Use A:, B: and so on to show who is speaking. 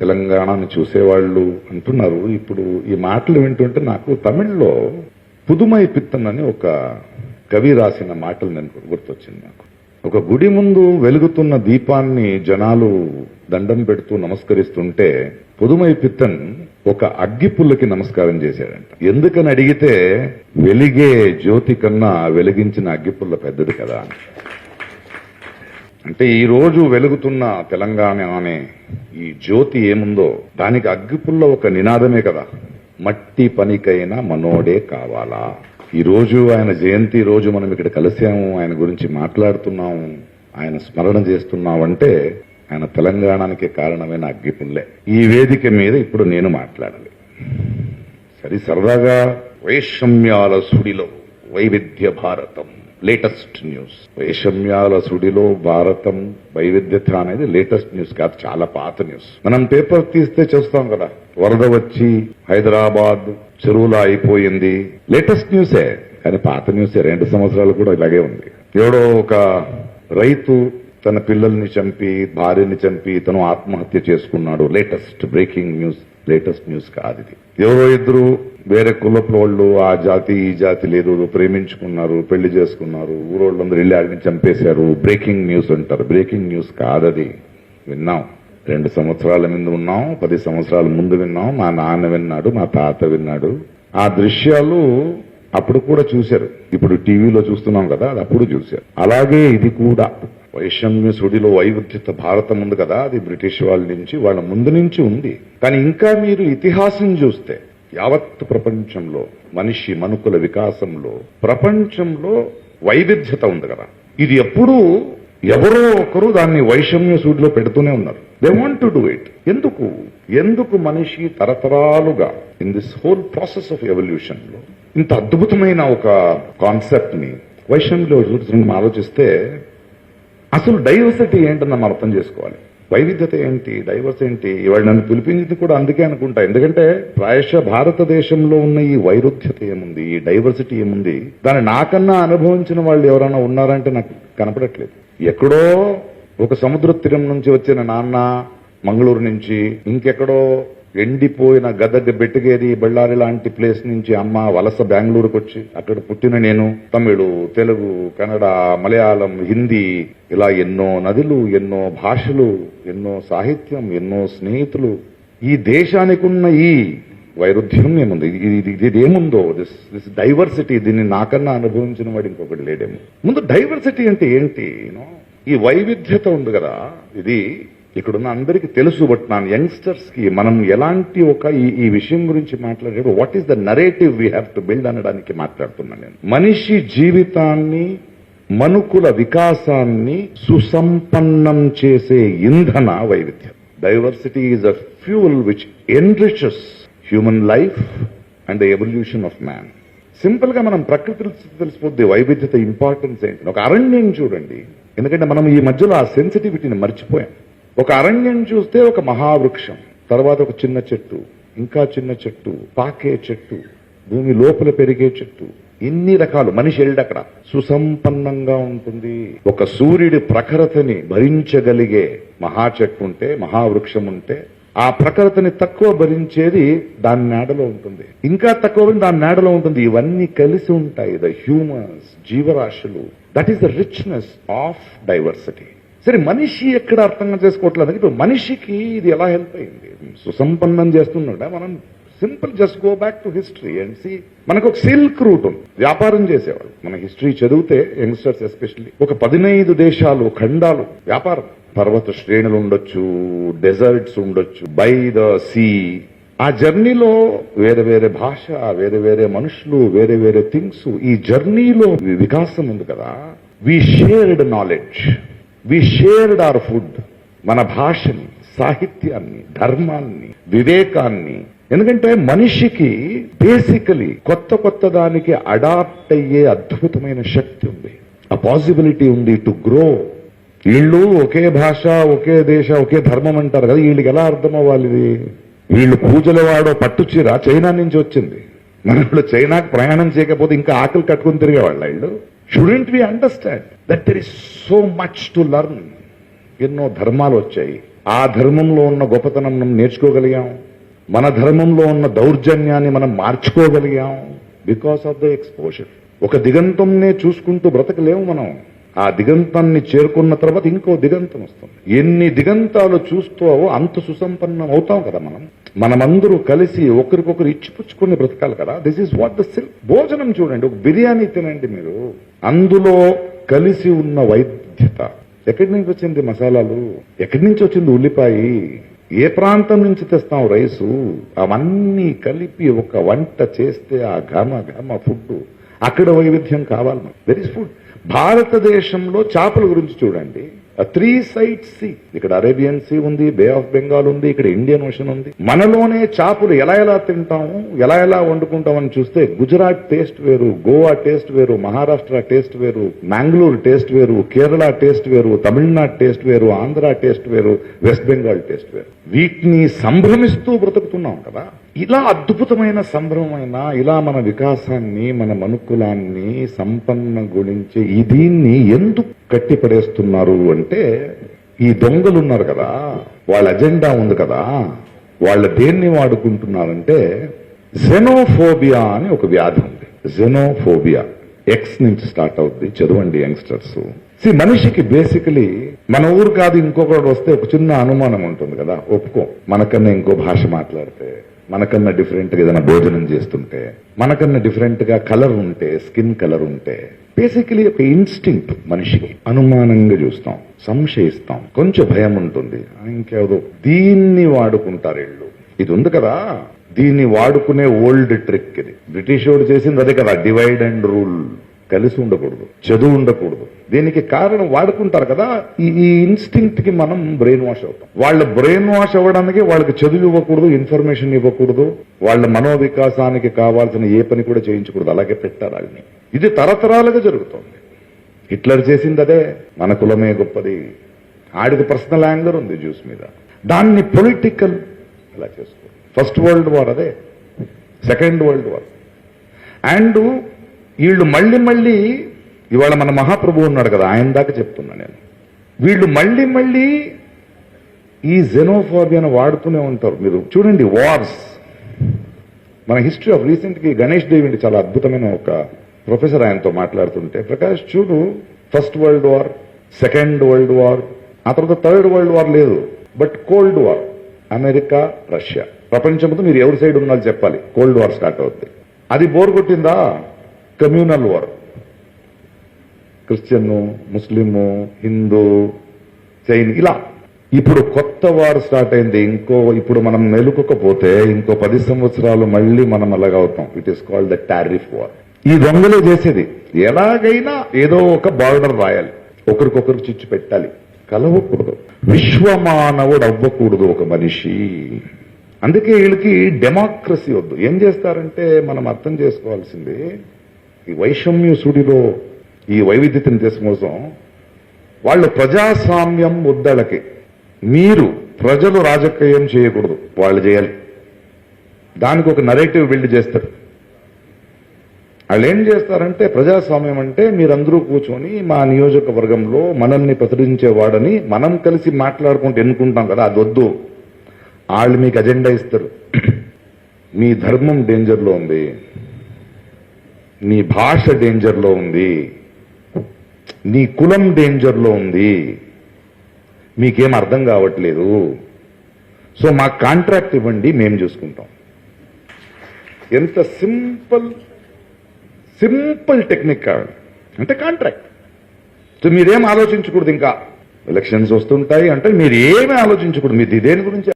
A: తెలంగాణను చూసేవాళ్ళు అంటున్నారు. ఇప్పుడు ఈ మాటలు వింటుంటే నాకు తమిళ్ళో పుదుమై పిత్తన్ అని ఒక కవి రాసిన మాటలు నేను గుర్తొచ్చింది నాకు. ఒక గుడి ముందు వెలుగుతున్న దీపాన్ని జనాలు దండం పెడుతూ నమస్కరిస్తుంటే పుదుమై పిత్తన్ ఒక అగ్గి పుల్లకి నమస్కారం చేశాడంట. ఎందుకని అడిగితే వెలిగే జ్యోతి కన్నా వెలిగించిన అగ్గిపుల్ల పెద్దది కదా అంటే ఈరోజు వెలుగుతున్న తెలంగాణ అనే ఈ జ్యోతి ఏముందో దానికి అగ్గిపుల్ల ఒక నినాదమే కదా. మట్టి పనికైనా మనోడే కావాలా. ఈరోజు ఆయన జయంతి రోజు మనం ఇక్కడ కలిసాము ఆయన గురించి మాట్లాడుతున్నాము ఆయన స్మరణ చేస్తున్నామంటే ఆయన తెలంగాణకి కారణమైన అగ్గిపుల్లే. ఈ వేదిక మీద ఇప్పుడు నేను మాట్లాడాలి. సరి సరదాగా వైషమ్యాల సుడిలో వైవిధ్య భారతం. లేటెస్ట్ న్యూస్ వైషమ్యాల సుడిలో భారతం వైవిధ్యత అనేది లేటెస్ట్ న్యూస్ కాదు చాలా పాత న్యూస్ మనం పేపర్ తీస్తే చూస్తాం కదా వరద వచ్చి హైదరాబాద్ చెరువులా అయిపోయింది. లేటెస్ట్ న్యూసే కానీ పాత న్యూసే రెండు సంవత్సరాలు కూడా ఇలాగే ఉంది. ఎవడో ఒక రైతు తన పిల్లల్ని చంపి భార్యని చంపి తను ఆత్మహత్య చేసుకున్నాడు. Latest breaking news latest news కాదు ఇది. ఎవరో ఇద్దరు వేరే కులపుల వాళ్ళు ఆ జాతి ఈ జాతి లేదు ప్రేమించుకున్నారు పెళ్ళి చేసుకున్నారు ఊరోళ్ళందరూ వెళ్ళి ఆడిని చంపేశారు. బ్రేకింగ్ న్యూస్ అంటారు. బ్రేకింగ్ న్యూస్ కాదది. విన్నాం. రెండు సంవత్సరాల ముందు ఉన్నాం పది సంవత్సరాల ముందు విన్నాం. మా నాన్న విన్నాడు మా తాత విన్నాడు. ఆ దృశ్యాలు అప్పుడు కూడా చూశారు. ఇప్పుడు టీవీలో చూస్తున్నాం కదా అది అప్పుడు చూశారు. అలాగే ఇది కూడా. వైషమ్య సుడిలో వైవిధ్యత భారతం ఉంది కదా అది బ్రిటిష్ వాళ్ళ నుంచి వాళ్ళ ముందు నుంచి ఉంది. కానీ ఇంకా మీరు ఇతిహాసం చూస్తే యావత్ ప్రపంచంలో మనిషి మనుకుల వికాసంలో ప్రపంచంలో వైవిధ్యత ఉంది కదా. ఇది ఎప్పుడూ ఎవరో ఒకరు దాన్ని వైషమ్య సూడిలో పెడుతూనే ఉన్నారు. They want to do it ఎందుకు? ఎందుకు మనిషి తరతరాలుగా in this whole process of ఎవల్యూషన్లో ఇంత అద్భుతమైన ఒక కాన్సెప్ట్ని వైషమ్యంలో మనం ఆలోచిస్తే అసలు డైవర్సిటీ ఏంటని మనం అర్థం చేసుకోవాలి. వైవిధ్యత ఏంటి? డైవర్స్ ఏంటి? ఇవాళ నన్ను పిలిపించింది కూడా అందుకే అనుకుంటా. ఎందుకంటే ప్రాయశ భారతదేశంలో ఉన్న ఈ వైరుధ్యత ఏముంది? ఈ డైవర్సిటీ ఏముంది? దాన్ని నాకన్నా అనుభవించిన వాళ్ళు ఎవరైనా ఉన్నారంటే నాకు కనపడట్లేదు. ఎక్కడో ఒక సముద్ర తీరం నుంచి వచ్చిన నాన్న మంగళూరు నుంచి ఇంకెక్కడో ఎండిపోయిన గదగ బెట్టుగేరి బళ్ళారి లాంటి ప్లేస్ నుంచి అమ్మ వలస బెంగళూరుకు వచ్చి అక్కడ పుట్టిన నేను తమిళు తెలుగు కన్నడ మలయాళం హిందీ ఇలా ఎన్నో నదులు ఎన్నో భాషలు ఎన్నో సాహిత్యం ఎన్నో స్నేహితులు. ఈ దేశానికి ఉన్న ఈ వైరుధ్యం ఏముంది? ఇది ఇది- ఏముందో? దిస్ దిస్ డైవర్సిటీ దీన్ని నాకన్నా అనుభవించిన వాడు ఇంకొకటి లేడేమో. ముందు డైవర్సిటీ అంటే ఏంటి? ఈ వైవిధ్యత ఉంది కదా? ఇది ఇక్కడున్న అందరికీ తెలుసు బట్ నా యంగ్స్టర్స్కి మనం ఎలాంటి ఒక ఈ ఈ విషయం గురించి మాట్లాడేటప్పుడు what is the narrative we have to build అనడానికి మాట్లాడుతున్నాను నేను. మనిషి జీవితాన్ని మనుకుల వికాసాన్ని సుసంపన్నం చేసే ఇంధన వైవిధ్యం. Diversity is a fuel which enriches human life and the evolution of man సింపుల్గా మనం ప్రకృతి తెలిసిపోద్ది వైవిధ్యత ఇంపార్టెన్స్ ఏంటి? ఒక అరణ్యం చూడండి. ఎందుకంటే మనం ఈ మధ్యలో ఆ సెన్సిటివిటీని మర్చిపోయాం. ఒక అరణ్యం చూస్తే ఒక మహావృక్షం తర్వాత ఒక చిన్న చెట్టు ఇంకా చిన్న చెట్టు పాకే చెట్టు భూమి లోపల పెరిగే చెట్టు ఇన్ని రకాలు. మనిషి వెళ్ళడక్కడ సుసంపన్నంగా ఉంటుంది. ఒక సూర్యుడి ప్రఖరతని భరించగలిగే మహా చెట్టు ఉంటే మహావృక్షం ఉంటే ఆ ప్రఖరతని తక్కువ భరించేది దాని నేడలో ఉంటుంది. ఇంకా తక్కువ దాని నాడలో ఉంటుంది. ఇవన్నీ కలిసి ఉంటాయి. ద హ్యూమన్స్ జీవరాశులు. That is the richness of diversity సరే మనిషి ఎక్కడ అర్థం చేసుకోవట్లేదు. ఇప్పుడు మనిషికి ఇది ఎలా హెల్ప్ అయింది? సుసంపన్నం చేస్తున్నాడా? మనం simple just go back to history and see మనకు ఒక సిల్క్ రూట్ ఉంది. వ్యాపారం చేసేవాళ్ళు మన హిస్టరీ చదివితే యంగ్స్టర్స్ ఎస్పెషల్లీ ఒక పదినైదు దేశాలు ఖండాలు వ్యాపారం. పర్వత శ్రేణులు ఉండొచ్చు డెజర్ట్స్ ఉండొచ్చు బై ద సీ ఆ జర్నీలో వేరే వేరే భాష వేరే వేరే మనుషులు వేరే వేరే థింగ్స్ ఈ జర్నీలో వికాసం ఉంది కదా. We shared knowledge we shared our food మన భాషని సాహిత్యాన్ని ధర్మాన్ని వివేకాన్ని. ఎందుకంటే మనిషికి బేసికలీ కొత్త కొత్త దానికి అడాప్ట్ అయ్యే అద్భుతమైన శక్తి ఉంది. ఆ పాసిబిలిటీ ఉంది టు గ్రో వీళ్ళు ఒకే భాష ఒకే దేశ ఒకే ధర్మం అంటారు కదా వీళ్ళకి ఎలా అర్థం అవ్వాలి ఇది వీళ్ళు పూజల వాడో పట్టుచీర చైనా నుంచి వచ్చింది. మన వాళ్ళు చైనాకు ప్రయాణం చేయకపోతే ఇంకా ఆకలి కట్టుకుని తిరిగేవాళ్ళు వీళ్ళు? Shouldn't we understand that there is so much to learn ఎన్నో ధర్మాలు వచ్చాయి. ఆ ధర్మంలో ఉన్న గొప్పతనం మనం నేర్చుకోగలిగాం. మన ధర్మంలో ఉన్న దౌర్జన్యాన్ని మనం మార్చుకోగలిగాం బికాస్ ఆఫ్ ద ఎక్స్పోజర్ ఒక దిగంతంనే చూసుకుంటూ బ్రతకలేము మనం. ఆ దిగంతాన్ని చేరుకున్న తర్వాత ఇంకో దిగంతం వస్తుంది. ఎన్ని దిగంతాలు చూస్తావో అంత సుసంపన్నం అవుతాం కదా మనం. మనమందరూ కలిసి ఒకరికొకరు ఇచ్చిపుచ్చుకుని బ్రతకాలి కదా. దిస్ ఈస్ వాట్ ద సిల్ భోజనం చూడండి. ఒక బిర్యానీ తినండి మీరు. అందులో కలిసి ఉన్న వైద్యత. ఎక్కడి నుంచి వచ్చింది మసాలాలు? ఎక్కడి నుంచి వచ్చింది ఉల్లిపాయ? ఏ ప్రాంతం నుంచి తెస్తాం రైసు? అవన్నీ కలిపి ఒక వంట చేస్తే ఆ ఘమ ఘమ ఫుడ్ అక్కడ వైవిధ్యం కావాలి వెరీ ఫుడ్ భారతదేశంలో చేపల గురించి చూడండి. త్రీ సైడ్ సీ ఇక్కడ అరేబియన్ సీ ఉంది బే ఆఫ్ బెంగాల్ ఉంది ఇక్కడ ఇండియన్ ఓషన్ ఉంది. మనలోనే చేపలు ఎలా ఎలా తింటాము ఎలా ఎలా వండుకుంటామని చూస్తే గుజరాత్ టేస్ట్ వేరు గోవా టేస్ట్ వేరు మహారాష్ట్ర టేస్ట్ వేరు మ్యాంగ్లూర్ టేస్ట్ వేరు కేరళ టేస్ట్ వేరు తమిళనాడు టేస్ట్ వేరు ఆంధ్ర టేస్ట్ వేరు వెస్ట్ బెంగాల్ టేస్ట్ వేరు. వీటిని సంభ్రమిస్తూ బ్రతుకుతున్నాం కదా. ఇలా అద్భుతమైన సంభ్రమమైన ఇలా మన వికాసాన్ని మన మనుకులాన్ని సంపన్న గురించి ఈ దీన్ని ఎందుకు కట్టిపడేస్తున్నారు అంటే ఈ దొంగలు ఉన్నారు కదా వాళ్ళ అజెండా ఉంది కదా వాళ్ళ దేన్ని వాడుకుంటున్నారంటే జెనోఫోబియా అని ఒక వ్యాధి ఉంది. జెనోఫోబియా ఎక్స్ నుంచి స్టార్ట్ అవుద్ది చదవండి యంగ్స్టర్స్. సి మనిషికి బేసికలీ మన ఊరు కాదు ఇంకొకటి వస్తే ఒక చిన్న అనుమానం ఉంటుంది కదా ఒప్పుకో. మనకన్నా ఇంకో భాష మాట్లాడితే. మనకన్నా డిఫరెంట్గా ఏదైనా భోజనం చేస్తుంటే మనకన్నా డిఫరెంట్గా కలర్ ఉంటే స్కిన్ కలర్ ఉంటే బేసికలీ ఒక ఇన్స్టింక్ట్ మనిషికి అనుమానంగా చూస్తాం సంశయిస్తాం కొంచెం భయం ఉంటుంది. ఇంకేదో దీన్ని వాడుకుంటారు వీళ్ళు. ఇది ఉంది కదా? దీన్ని వాడుకునే ఓల్డ్ ట్రిక్ ఇది. బ్రిటిష్ వాడు చేసింది అదే కదా డివైడ్ అండ్ రూల్ కలిసి ఉండకూడదు చదువు ఉండకూడదు. దీనికి కారణం వాడుకుంటారు కదా ఈ ఇన్స్టింక్ట్కి మనం బ్రెయిన్ వాష్ అవుతాం. వాళ్ళ బ్రెయిన్ వాష్ అవ్వడానికి వాళ్ళకి చదువు ఇవ్వకూడదు ఇన్ఫర్మేషన్ ఇవ్వకూడదు వాళ్ళ మనోవికాసానికి కావాల్సిన ఏ పని కూడా చేయించకూడదు అలాగే పెట్టారు వాళ్ళని. ఇది తరతరాలుగా జరుగుతోంది. హిట్లర్ చేసింది అదే మన కులమే గొప్పది. ఆడికి పర్సనల్ యాంగర్ ఉంది జ్యూస్ మీద. దాన్ని పొలిటికల్ ఇలా చేసుకో ఫస్ట్ వరల్డ్ వార్ అదే సెకండ్ వరల్డ్ వార్ అండ్ వీళ్ళు మళ్ళీ మళ్ళీ ఇవాళ మన మహాప్రభు ఉన్నాడు కదా ఆయన దాకా చెప్తున్నా నేను. వీళ్ళు మళ్ళీ మళ్ళీ ఈ జెనోఫోబియాను వాడుతూనే ఉంటారు. మీరు చూడండి వార్స్ మన హిస్టరీ ఆఫ్ రీసెంట్గా గణేష్ దేవిండి చాలా అద్భుతమైన ఒక ప్రొఫెసర్ ఆయనతో మాట్లాడుతుంటే ప్రకాష్ చూడు first world war second world war ఆ తర్వాత థర్డ్ వరల్డ్ వార్ లేదు but cold war America Russia. ప్రపంచంతో మీరు ఎవరి సైడ్ ఉన్నారో చెప్పాలి కోల్డ్ వార్ స్టార్ట్ అవుతుంది అది బోర్ కొట్టిందా? Communal war Christian Muslim Hindu Jain ఇలా ఇప్పుడు కొత్త వారు స్టార్ట్ అయింది. ఇంకో ఇప్పుడు మనం మెలుకోకపోతే ఇంకో పది సంవత్సరాలు మళ్ళీ మనం అలాగ అవుతాం it is called the tariff war ఈ దొంగలే చేసేది. ఎలాగైనా ఏదో ఒక బార్డర్ రాయాలి. ఒకరికొకరు చిచ్చు పెట్టాలి. కలవకూడదు. విశ్వమానవుడు అవ్వకూడదు ఒక మనిషి. అందుకే వీళ్ళకి డెమోక్రసీ వద్దు. ఏం చేస్తారంటే మనం అర్థం చేసుకోవాల్సింది ఈ వైషమ్య సుడిలో ఈ వైవిధ్యతను తీసుమోసం వాళ్ళు ప్రజాస్వామ్యం ముద్దలకి. మీరు ప్రజలు రాజకీయం చేయకూడదు వాళ్ళు చేయాలి. దానికి ఒక నరేటివ్ బిల్డ్ చేస్తారు. వాళ్ళు ఏం చేస్తారంటే ప్రజాస్వామ్యం అంటే మీరందరూ కూర్చొని మా నియోజకవర్గంలో మనల్ని ప్రచురించేవాడని మనం కలిసి మాట్లాడుకుంటూ ఎన్నుకుంటాం కదా అది వద్దు. వాళ్ళు మీకు అజెండా ఇస్తారు. మీ ధర్మం డేంజర్లో ఉంది. నీ భాష డేంజర్లో ఉంది. నీ కులం డేంజర్లో ఉంది. మీకేం అర్థం కావట్లేదు. సో మాకు కాంట్రాక్ట్ ఇవ్వండి మేము చూసుకుంటాం. ఎంత సింపుల్ సింపుల్ టెక్నిక్ కావాలి. అంటే కాంట్రాక్ట్ సో మీరేం ఆలోచించకూడదు ఇంకా. ఎలక్షన్స్ వస్తుంటాయి అంటే మీరు ఏమీ ఆలోచించకూడదు. మీరు దేని గురించి